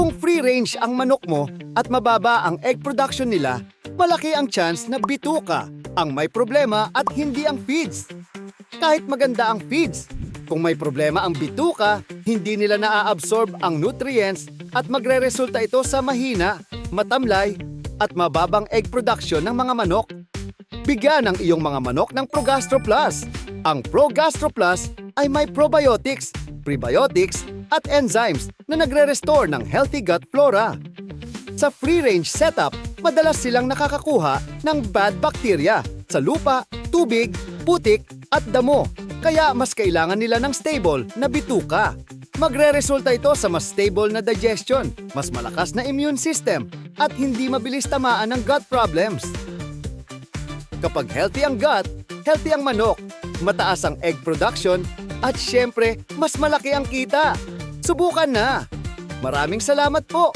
Kung free range ang manok mo at mababa ang egg production nila, malaki ang chance na bituka ang may problema at hindi ang feeds. Kahit maganda ang feeds, kung may problema ang bituka, hindi nila naa-absorb ang nutrients at magre-resulta ito sa mahina, matamlay, at mababang egg production ng mga manok. Bigyan ang iyong mga manok ng Progastro Plus. Ang Progastro Plus ay may probiotics, prebiotics, at enzymes na nagre-restore ng healthy gut flora. Sa free-range setup, madalas silang nakakakuha ng bad bacteria sa lupa, tubig, putik, at damo. Kaya mas kailangan nila ng stable na bituka. Magre-resulta ito sa mas stable na digestion, mas malakas na immune system, at hindi mabilis tamaan ng gut problems. Kapag healthy ang gut, healthy ang manok, mataas ang egg production, at syempre, mas malaki ang kita. Subukan na! Maraming salamat po!